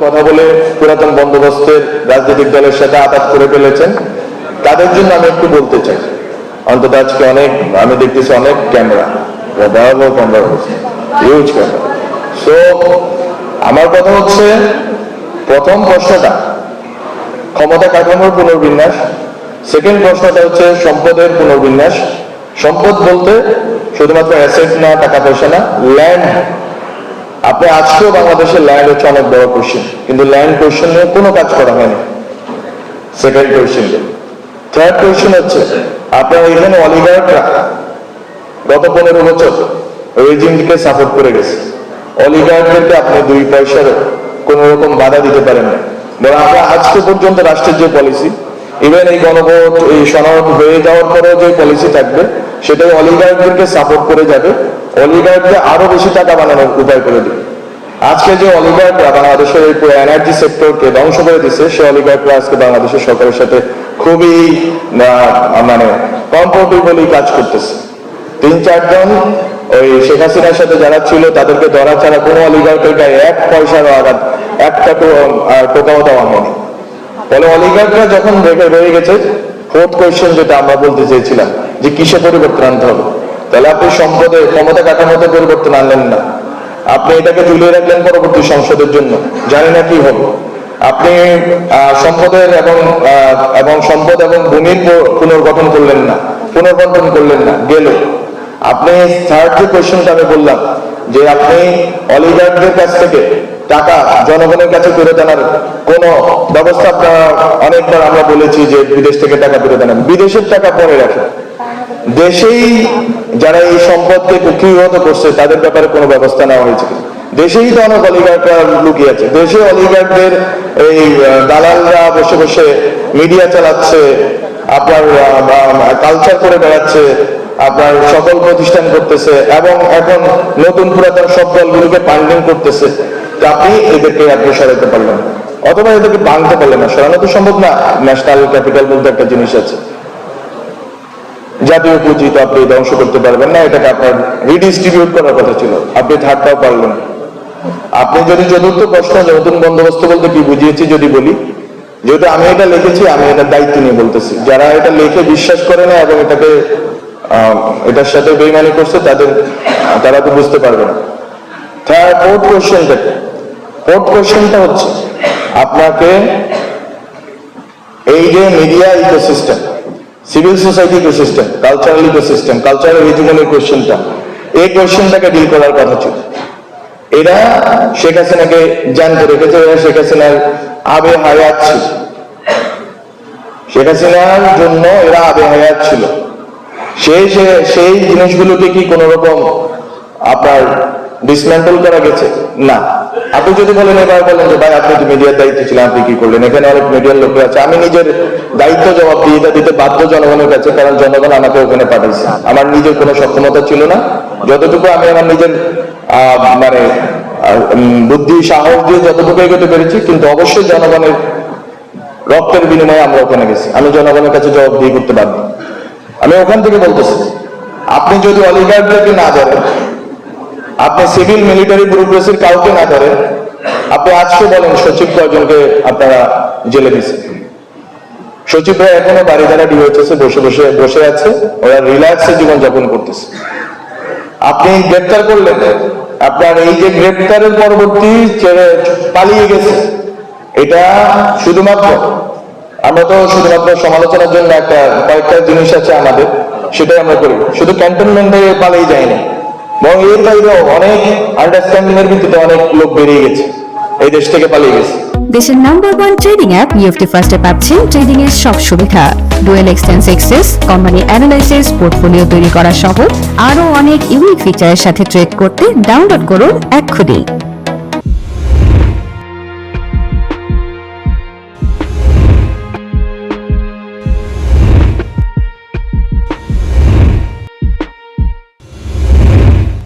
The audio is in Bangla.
কথা বলে পুরাতন বন্দোবস্তের রাজনৈতিক দলের সাথে আঘাত করে ফেলেছেন। তাদের জন্য আমি একটু বলতে চাই। অন্তত আজকে অনেক, আমি দেখতেছি অনেক ক্যামেরা। ভয়াবহ ক্যামেরা ক্যামেরা। সো আমার কথা হচ্ছে, প্রথম প্রশ্নটা, ক্ষমতা কাঠামোর পুনর্বিন্যাস। সেকেন্ড প্রশ্নটা হচ্ছে, সম্পদের পুনর্বিন্যাস। সম্পদ বলতে শুধুমাত্র অ্যাসেট না টাকা পয়সা না ল্যান্ড আপনি আজকেও বাংলাদেশের ল্যান্ড হচ্ছে অনেক বড় কোশ্চেন কিন্তু ল্যান্ড কোশ্চেন নিয়ে কোনো কাজ করা হয়নি। সেকেন্ড কোশ্চেন থার্ড কোশ্চেন হচ্ছে আপনার এখানে অলিগার্করা গত পনেরো বছর রেজিমকে সাপোর্ট করে গেছে। অলিগার্কদেরকে আপনি দুই পয়সার কোন রকম বাধা দিতে পারেন না বরং আমরা আজকে পর্যন্ত রাষ্ট্রের যে পলিসি ইভেন এই গণভোট, এই সনদ হয়ে যাওয়ার পরেও যে পলিসি থাকবে, সেটাই অলিগার্কদেরকে সাপোর্ট করে যাবে। অলিগার্ককে আরও বেশি টাকা বানানোর উপায় করে দিবে। আজকে যে অলিগার্করা বাংলাদেশের এই পুরো এনার্জি সেক্টরকে ধ্বংস করে দিচ্ছে সে অলিগার্করা আজকে বাংলাদেশের সরকারের সাথে খুবই মানে কমফোর্টেবলি কাজ করতেছে। তিন চারজন ওই শেখ হাসিনার সাথে যারা ছিল, তাদেরকে ধরা ছাড়া কোনো অলিগার্কের গায়ে এক পয়সার আঘাত একটা টোকাও দেওয়া হয়নি। ফলে অলিগার্করা যখন রেখে রয়ে গেছে ফোর্থ কোয়েশ্চেন যেটা আমরা বলতে চেয়েছিলাম, যে কিসে পরিবর্তন আনতে হবে? তাহলে আপনি সম্পদে, ক্ষমতা কাঠামোতে পরিবর্তন আনলেন না। আপনি এটাকে ঝুলিয়ে রাখলেন পরবর্তী সংসদের জন্য। জানি না কি হবে। আপনি সম্পদের এবং এবং সম্পদ এবং ভূমির পুনর্গঠন করলেন না। পুনর্বন্টন করলেন না। গেল। আপনি থার্ড যে কোয়েশ্চেনটা আমি বললাম, যে আপনি অলিগার্কদের কাছ থেকে টাকা জনগণের কাছে ফেরত আনার কোন ব্যবস্থা অনেকবার আমরা বলেছি যে বিদেশ থেকে টাকা ফেরত আনেন। বিদেশের টাকা পরে রাখেন। দেশেই যারা এই সম্পদকে কুক্ষিগত করছে, তাদের ব্যাপারে কোনো ব্যবস্থা নেওয়া হয়েছে দেশেই তো অনেক অলিগার্করা লুকিয়ে আছে। দেশে অলিগার্কদের এই দালালরা বসে বসে মিডিয়া চালাচ্ছে, আপনার কালচার করে বেড়াচ্ছে, আপনার সকল প্রতিষ্ঠান করতেছে, এবং এখন নতুন পুরাতন সব দলগুলোকে পান্ডিং করতেছে। আপনি এদেরকে আপনি সরাইতে পারলেন অথবা এদেরকে ভাঙতে পারলেন না। সরানো তো সম্ভব না। ন্যাশনাল ক্যাপিটাল বলতে একটা জিনিস আছে। জাতীয় পুঁজি তো আপনি ধ্বংস করতে পারবেন না। এটাকে আপনার রিডিস্ট্রিবিউট করার কথা ছিল। আপনি থার্ডটাও পারলেন আপনি যদি চতুর্থ প্রশ্ন নতুন বন্দোবস্ত বলতে কি বুঝিয়েছি যদি বলি, যেহেতু আমি এটা লিখেছি, আমি এটা দায়িত্ব নিয়ে বলতেছি। যারা এটা লিখে বিশ্বাস করে না এবং এটাকে এটার সাথে বেইমানি করছে, তাদের, তারা তো বুঝতে পারবে না। থার্ড ফোর্থ কোশ্চেনটা ফোর্থ কোশ্চেনটা হচ্ছে, আপনাকে এই যে media ecosystem civil society ecosystem cultural ecosystem cultural রিজিমনের কোশ্চেনটা এই কোশ্চেনটাকে ডিল করার কথা ছিল। এরা শেখ হাসিনাকে জানতে রেখেছে, এরা শেখ হাসিনার আবে হায়াত ছিল। শেখ হাসিনার জন্য এরা আবে হায়াত ছিল। সেই সেই জিনিসগুলোকে কি কোন রকম আপনার ডিসমেন্টল করা গেছে? না। আপনি যদি বলেন এবার বলেন যে, ভাই, আপনি তো মিডিয়ার দায়িত্ব ছিলেন, আপনি কি করলেন? এখানে অনেক মিডিয়ার লোকরা আছে। আমি নিজের দায়িত্ব জবাব দিয়ে দিতে বাধ্য জনগণের কাছে, কারণ জনগণ আমাকে ওখানে পাঠাইছে। আমার নিজের কোনো সক্ষমতা ছিল না। যতটুকু আমি আমার নিজের মানে বুদ্ধি, সাহস দিয়ে যতটুকু এগোতে পেরেছি, কিন্তু অবশ্যই জনগণের রক্তের বিনিময়ে আমরা ওখানে গেছি। আমি জনগণের কাছে জবাব দিয়ে করতে বাধ্য। আমি ওখান থেকে বলতেছি, আপনি যদি অলিগার্ডদেরকে না ধরেন আপনি সিভিল মিলিটারি ব্যুরোক্রেসির কাউকে না ধরেন আপনি আজকে বলেন, সচিব কয়জনকে আপনারা জেলে দিচ্ছেন সচিবরা এখনও বাড়ি দ্বারা ডিওএইচএসে বসে বসে বসে আছে, ওরা রিল্যাক্সে জীবন যাপন করতেছে। আপনি গ্রেপ্তার করলেন, আপনার এই যে গ্রেপ্তারের পরবর্তী পালিয়ে গেছে, এটা শুধুমাত্র, আমরা তো শুধুমাত্র সমালোচনার জন্য একটা কয়েকটা জিনিস আছে আমাদের, সেটাই আমরা করি। শুধু ক্যান্টনমেন্টে পালিয়ে যায়নি। বরং এর বাইরেও অনেক আন্ডারস্ট্যান্ডিং এর ভিত্তিতে অনেক লোক বেরিয়ে গেছে। এই দেশ থেকে পালিয়ে গেছে। দেশের number one trading app UFT ফার্স্টে পাচ্ছেন ট্রেডিং এর সব সুবিধা। Dual exchange access company analysis portfolio তৈরি করা সহ আরও অনেক ইউনিক ফিচারের সাথে ট্রেড করতে ডাউনলোড করুন এক্ষুনি।